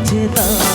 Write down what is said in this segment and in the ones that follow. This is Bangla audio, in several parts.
街道。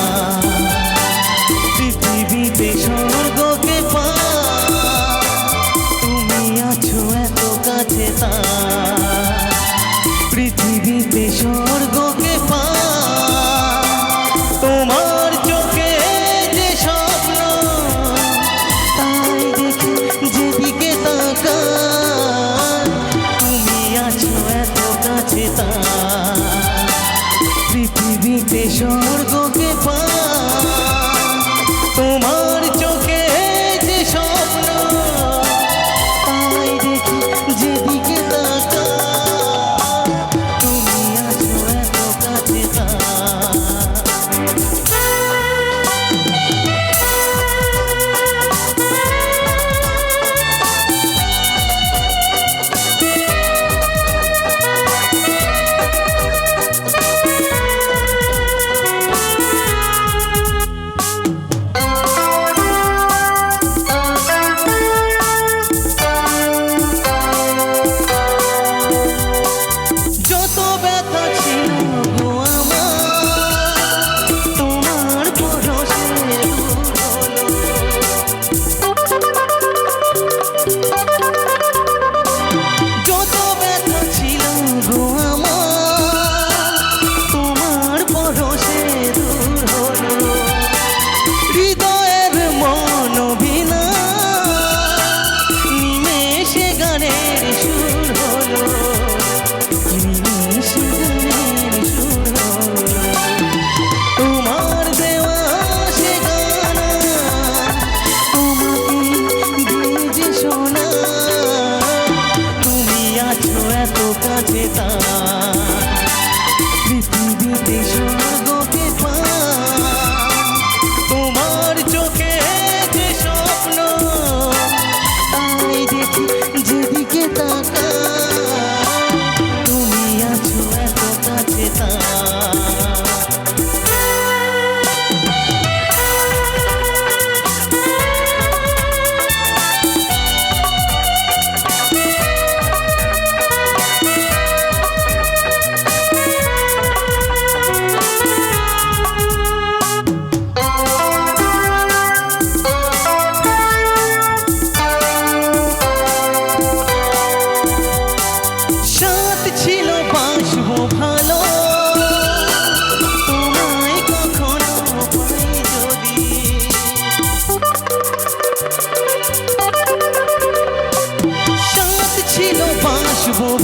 যেতাম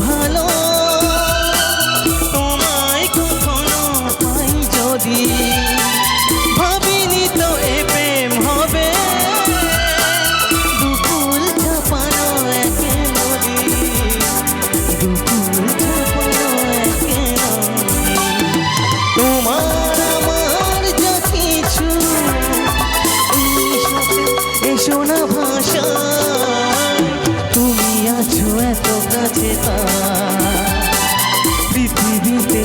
ভালো। তোমায় কখনো পাই যদি ভাবিনি তো এ প্রেম হবে। দুকুল ছাপানো একে মরি দুকুল ছাপানো একে তোমার আমার যা কিছু এসো না ভাষা। এত কাছে পৃথিবীতে